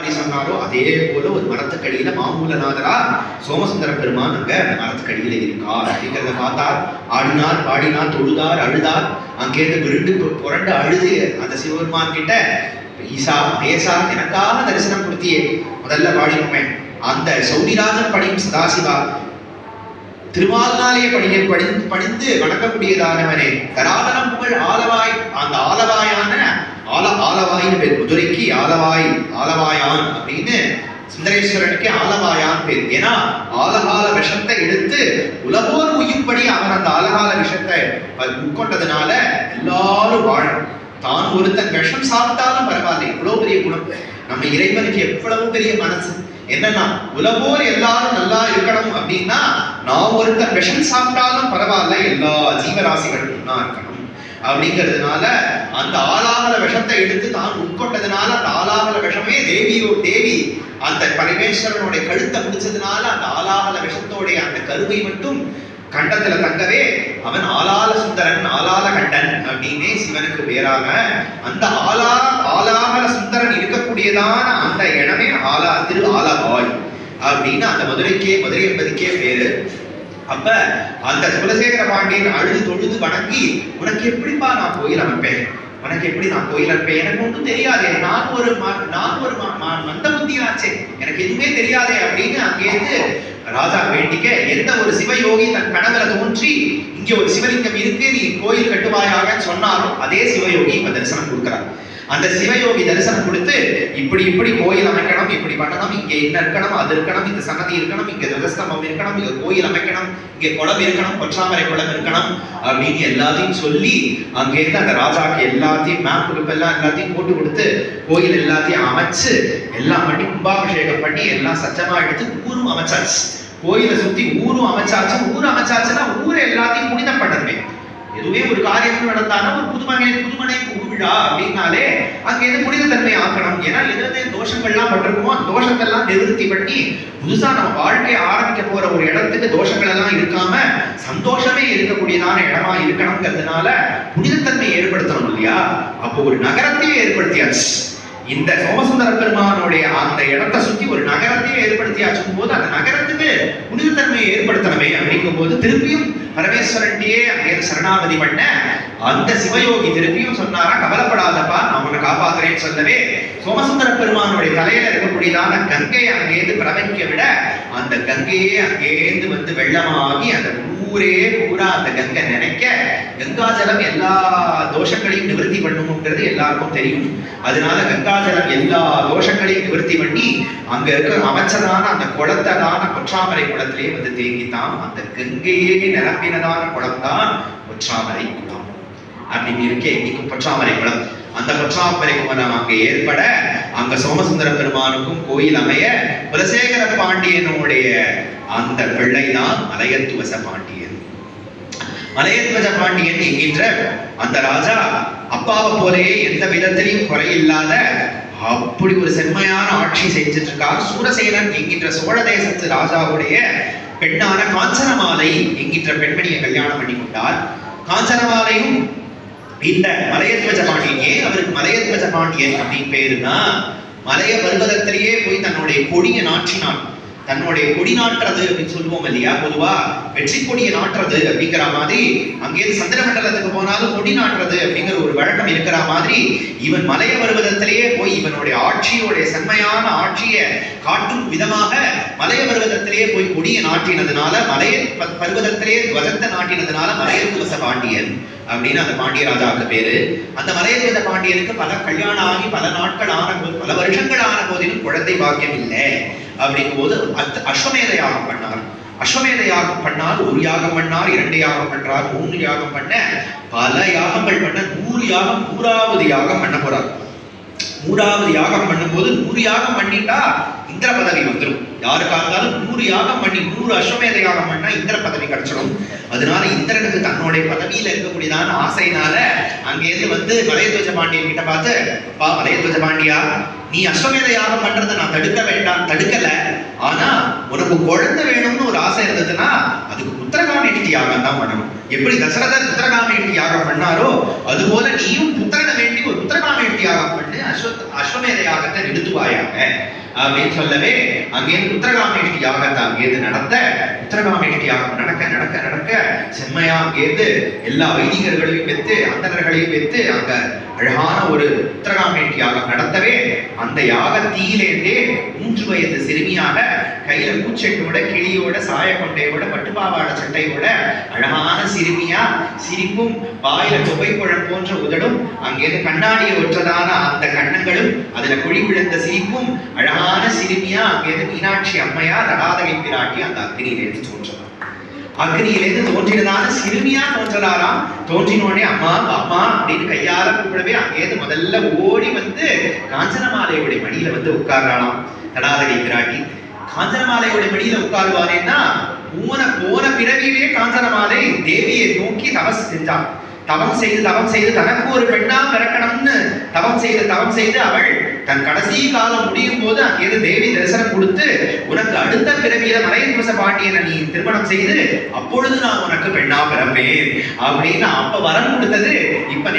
சொன்னாரோ அதே போல ஒரு மரத்துக்கடியில மாமூலநாதரா சோமசுந்தர பெருமான் அங்க மரத்துக்கடியில இருக்கார் அப்படிங்கிறத பார்த்தார். ஆடினார் பாடினார் தொழுதார் அழுதார். அங்கேருந்து விருண்டு புரண்டு அழுது அந்த சிவபெருமான் கிட்ட ஈசா மகேசா எனக்காக தரிசனம் கொடுத்தியே. முதல்ல பாடினோமே. அந்த சௌரிராஜன் படியும் சதாசிவா. திருமாலினாலே படிய படிந்து வணங்கக்கூடியதானவனே. கராதனம் புகழ் ஆலவாய் அந்த ஆலவாயான ஆல ஆலவாயின் பேர் குதிரைக்கு ஆலவாய் ஆலவாயான் அப்படின்னு சுந்தரேஸ்வரனுக்கு ஆலவாயான் பேர். ஏன்னா ஆலகால விஷத்தை எடுத்து உலகோர் உயிர்ப்படி அவன் அந்த ஆலகால விஷத்தை உட்கொண்டதுனால எல்லாரும் வாழும். தான் ஒருத்தன் விஷம் சாப்பிட்டாலும் பரவாயில்ல. இவ்வளவு பெரிய குணம். நம்ம இறைவனுக்கு எவ்வளவு பெரிய மனசு. என்னன்னா உலகோர் எல்லாரும் நல்லா இருக்கணும் அப்படின்னா நான் ஒருத்தன் விஷம் சாப்பிட்டாலும் பரவாயில்ல. எல்லா ஜீவராசிகளும் ஒண்ணா இருக்கணும். அப்படிங்கிறதுனால அந்த ஆலாகல விஷத்தை எடுத்து தான் உட்கொண்டதுனால அந்த ஆலாகல விஷமே தேவியோ தேவி அந்த பரமேஸ்வரனுடைய கழுத்தை முடிச்சதுனால அந்த ஆலாகல விஷத்தோடைய அந்த கருவை மட்டும் கண்டத்துல தங்கவே அவன் ஆலால சுந்தரன் ஆலால கண்டன் அப்படின்னே சிவனுக்கு பேராக அந்த ஆலா ஆலாகல சுந்தரன் இருக்கக்கூடியதான அந்த இடமே ஆலா திரு ஆலபாய் அப்படின்னு அந்த மதுரைக்கே மதுரை என்பதுக்கே பேரு. அப்ப அந்த குலசேகர பாண்டியன் அழுது தொழுது வணங்கி உனக்கு எப்படிப்பா நான் கோயில் அமைப்பேன்? உனக்கு எப்படி நான் கோயில் அமைப்பேன்? எனக்கு ஒன்றும் தெரியாதே. நான் ஒரு நான் ஒரு மந்த புத்தியாச்சே எனக்கு எதுவுமே தெரியாதே அப்படின்னு அங்கேருந்து ராஜா வேண்டிக்க எந்த ஒரு சிவயோகி தன் கனவுல தோன்றி இங்க ஒரு சிவலிங்கம் இருக்கு நீ கோயில் கட்டுவாயாக சொன்னாலும் அதே சிவயோகி இப்ப தரிசனம் கொடுக்கிறார். அந்த சிவயோகி தரிசனம் கொடுத்து இப்படி இப்படி கோயில் அமைக்கணும் இப்படி பண்ணணும் இங்க என்ன இருக்கணும் அது இருக்கணும் இந்த சன்னதி இருக்கணும் இங்க துவஸ்தம்பம் இருக்கணும் இங்க கோயில் அமைக்கணும் இங்க குளம் இருக்கணும் கொற்றாமரை குளம் இருக்கணும் அப்படின்னு எல்லாத்தையும் சொல்லி அங்கேருந்து அந்த ராஜாக்கு எல்லாத்தையும் மேப் எல்லாம் எல்லாத்தையும் போட்டு கொடுத்து கோயில் எல்லாத்தையும் அமைச்சு எல்லாம் பண்ணி கும்பாபிஷேகம் பண்ணி எல்லாம் சச்சமா எடுத்து ஊரும் அமைச்சாச்சு. கோயிலை சுத்தி ஊரும் அமைச்சாச்சு ஊர் அமைச்சாச்சுன்னா ஊரை எல்லாத்தையும் புனிதம் பண்ணணுமே ஒரு காரியம் நடந்தானா ஒரு புதுமனை புதுமனை புகுவிழா அப்படின்னாலே அங்க எது புனிதத்தன்மை ஆக்கணும்? ஏன்னா எது தோஷங்கள்லாம் பட்டிருக்குமோ? அந்த தோஷத்தெல்லாம் நிவர்த்தி பண்ணி புதுசா நம்ம வாழ்க்கையை ஆரம்பிக்க போற ஒரு இடத்துக்கு தோஷங்கள் எல்லாம் இருக்காம சந்தோஷமே இருக்கக்கூடியதான இடமா இருக்கணுங்கிறதுனால புனிதத்தன்மை ஏற்படுத்தணும் இல்லையா? அப்போ ஒரு நகரத்தையே ஏற்படுத்தியாச்சு. இந்த சோமசுந்தர பெருமானுடைய அந்த இடத்தை சுற்றி ஒரு நகரத்தையே ஏற்படுத்தியாச்சும் போது அந்த நகரத்துக்கு புனிதத்தன்மையை ஏற்படுத்தணுமே அப்படிங்கும் போது திருப்பியும் பரமேஸ்வரன்டியே அங்கே சரணாகதி பண்ண அந்த சிவயோகி திருப்பியும் சொன்னாரா கவலைப்படாதப்பா நான் உன்னை காப்பாத்துறேன்னு சொல்லவே சோமசுந்தர பெருமானுடைய தலையில இருக்கக்கூடியதான கங்கையை அங்கேருந்து பிரவகிக்க விட அந்த கங்கையே அங்கேருந்து வந்து வெள்ளமாகி அந்த ஊரே பூரா அந்த கங்கை நினைக்க கங்காஜலம் எல்லா தோஷங்களையும் நிவர்த்தி பண்ணுங்கிறது எல்லாருக்கும் தெரியும். அதனால கங்காஜலம் எல்லா தோஷங்களையும் நிவர்த்தி பண்ணி அங்க இருக்க அமைச்சதான அந்த குளத்ததான கொற்றாமரை குளத்திலே வந்து தேங்கித்தான். அந்த கங்கையே நிரம்பினதான குளம் தான் கொற்றாமரை குளம். அப்படின்னு இருக்கே இன்னைக்கு கொற்றாமரை குளம். அந்த கொற்றாமரை குளம் அங்க ஏற்பட அங்க சோமசுந்தர பெருமானுக்கும் கோயில் அமைய குலசேகர அவருடைய அந்த பிள்ளைதான் மலையத்துவச பாண்டியன் மலையத்வஜ பாண்டியன் என்கின்ற அந்த ராஜா அப்பாவை போலயே எந்த விதத்திலையும் குறை இல்லாத அப்படி ஒரு செம்மையான ஆட்சி செஞ்சுட்டு இருக்கார் சூரசேனன் என்கின்ற சோழ தேசத்து ராஜாவுடைய பெண்ணான காஞ்சனமாலை என்கின்ற பெண்மணியை கல்யாணம் பண்ணி கொண்டார். காஞ்சனமாலையும் இந்த மலையத்வஜ பாண்டியன் ஏன் அவருக்கு மலையத்வஜ பாண்டியன் அப்படின்னு பேருனா மலைய பர்வதத்திலேயே போய் தன்னுடைய கொடியை நாற்றினான். தன்னுடைய கொடி நாட்டுறது அப்படின்னு சொல்லுவோம் இல்லையா? பொதுவா வெற்றி கொடியை நாட்டுறது அப்படிங்கிற மாதிரி அங்கேயிருந்து சந்திர மண்டலத்துக்கு போனாலும் கொடி நாட்டுறது அப்படிங்கிற ஒரு வழக்கம் இருக்கிற மாதிரி இவன் மலைய பருவதத்திலேயே போய் இவனுடைய ஆட்சியோடைய செம்மையான ஆட்சியை காட்டும் விதமாக மலைய பருவதத்திலேயே போய் கொடியை நாட்டினதுனால மலைய பருவதத்திலேயே துவஜத்தை நாட்டினதுனால மலையத்துவச பாண்டியன் அப்படின்னு அந்த பாண்டிய ராஜாவுக்கு பேரு. அந்த மலையத்துவச பாண்டியனுக்கு பல கல்யாணம் ஆகி பல நாட்கள் ஆன போது பல வருஷங்கள் ஆன போதிலும் குழந்தை பாக்கியம் இல்லை. அப்படிங்கும் போது அத்- அஸ்வமேத யாகம் பண்ணார். அஸ்வமேத யாகம் பண்ணார் ஒரு யாகம் பண்ணார் இரண்டு யாகம் பண்றார் மூணு யாகம் பண்ண பல யாகங்கள் பண்ண நூறு யாகம் நூறாவது யாகம் பண்ண போறார். நூறாவது யாகம் பண்ணும்போது நூறு யாகம் பண்ணிட்டா இந்திர பதவி வந்துடும் யாருக்கா இருந்தாலும் நூறு யாகம் பண்ணி நூறு அஸ்வமேத யாகம் பண்ணா இந்திர பதவி கிடைச்சிடும் அதனால இந்திரனுக்கு தன்னுடைய பதவியில இருக்கக்கூடியதான ஆசையினால அங்கேருந்து வந்து வலையத்வஜ பாண்டியன் கிட்ட பார்த்து அப்பா வலையத்வஜ பாண்டியா நீ அஸ்வமேத யாகம் பண்றதை நான் தடுக்க வேண்டாம் தடுக்கல. ஆனா உனக்கு குழந்தை வேணும்னு ஒரு ஆசை இருந்ததுன்னா அதுக்கு புத்திரகாமேஷ்டி யாகம் தான் பண்ணணும். எப்படி தசரதர் புத்திரகாமேஷ்டி யாகம் பண்ணாரோ அது போல நீயும் புத்திரனை வேண்டி ஒரு புத்திரகாமேஷ்டி யாகம் பண்ணு அஸ்வ அஸ்வமேத யாகத்தை நிறுத்துவாயாக. அப்படின்னு சொல்லவே அங்கேருந்து உத்தரகாமேஷ்டி யாகத்தை அங்கேருந்து நடத்த உத்தரகாமேஷ்டி யாகம் நடக்க நடக்க நடக்க செம்மையா அங்கேருந்து எல்லா வைதிகர்களையும் வைத்து அந்தணர்களையும் வைத்து அங்க அழகான ஒரு உத்தரகாமேஷ்டி யாகம் நடத்தவே அந்த யாகத்தீயிலேருந்தே மூன்று வயது சிறுமியாக கையில பூச்செட்டோட கிளியோட சாயக்கொண்டையோட பட்டுப்பாவாட சட்டையோட அழகான சிறுமியா சிரிப்பும் வாயில தொகை தொகைப்பழம் போன்ற உதடும் அங்கேருந்து கண்ணாடியை ஒற்றதான அந்த கண்ணங்களும் அதுல குழி விழுந்த சிரிப்பும் அழகான சிறுமியா அங்கேருந்து மீனாட்சி அம்மையா தடாதகை பிராட்டி அந்த அக்னியிலேருந்து தோன்றலாம். அக்னியிலேருந்து தோன்றினதான சிறுமியா தோன்றலாராம். தோன்றினோடனே அம்மா அம்மா அப்படின்னு கையால கூப்பிடவே அங்கேருந்து முதல்ல ஓடி வந்து காஞ்சனமாலையுடைய மடியில வந்து உட்கார்றாளாம் தடாதகை பிராட்டி. காஞ்சனமாலையோட மடியில உட்காருவாரேன்னா போன போன பிறவியிலே காஞ்சனமாலை தேவியை நோக்கி தபஸ் செஞ்சான் தவம் செய்து தவம் செய்து தனக்கு ஒரு பெண்ணா பிறக்கணும்னு தவம் செய்து தவம் செய்து அவள் தன் கடைசி காலம் முடியும் போது அங்கிருந்து தேவி தரிசனம் கொடுத்து உனக்கு அடுத்த பிறவியில மலையன்வச பாண்டியனை நீ திருமணம் செய்து அப்பொழுது நான் உனக்கு பெண்ணா பிறப்பேன். அப்படின்னு அப்ப வரம் கொடுத்தது இப்ப